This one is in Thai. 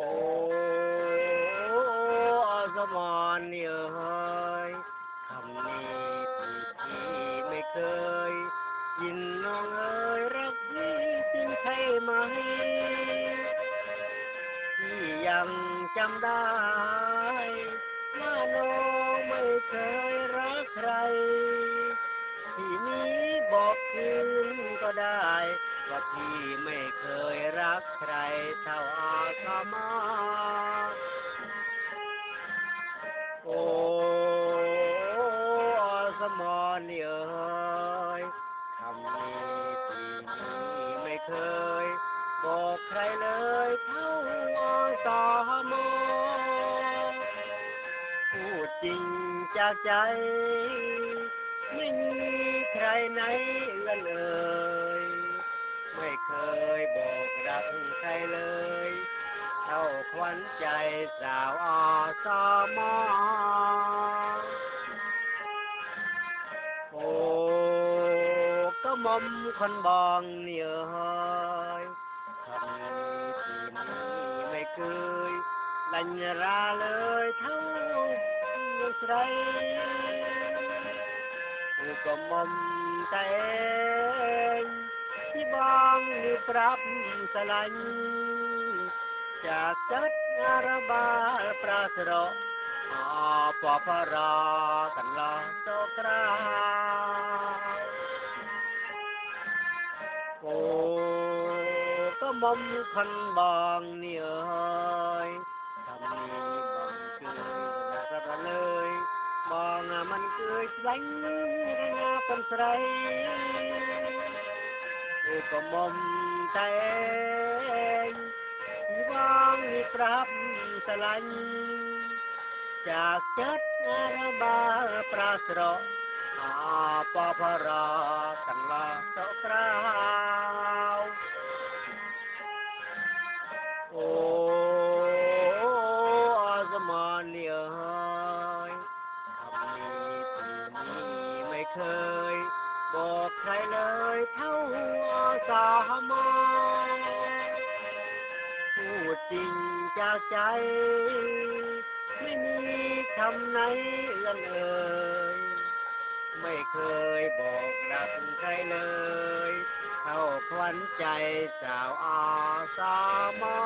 โอ้อสมอนเนี่ยเฮ้ยคำนี้ที่พี่ไม่เคย ยินน้องเอ๋ยรักพี่จริงใช่ไหมที่ยังจำได้ว่าน้องไม่เคยรักใคร ที่นี้บอกคืนก็ได้ ว่าพี่ไม่เคยรักใครเท่าอาสมาโอ้อาสมอนเอ้ยคำนี้ที่นี้ไม่เคย บอกใครเลยเท่าอาสามอพูดจริงจากใจ ไม่มีใครไหนละเลย ไม่เคยบอกรักใครเลย เท่าควันใจสาวอาสามอโอ้ก็มอมคนบองเนี่ยเฮ้ยคำนี้ที่นี้ไม่เคย ลัญญาราเลยเท่าใครก็มอมใจเองที่บ ប្រាប់ស្រឡាញ់ចាកចិត្តរបាលប្រាស្រកអបបរកន្លងទៅក្រៅអូក៏មុំខនបងនេះអើយតាមនេះបងគឺណាស់ទៅលើយបងមិនគឺស្លាញ់ណាកំស្រី គឺកុំមតែងវងប្រាប់ស្រឡាញ់ចាកចិត្តរបាប្រាស្រកអបបរទាំងឡាទៅក្រៅអូអសមនីអើយអមនីពីមីមិនឃើញ บอกใครเลยเท่าสามาพูดจริงจากใจ ไม่มีคำไหนละเลยไม่เคยบอกรักใครเลย เท่าควันใจสาวอาสามา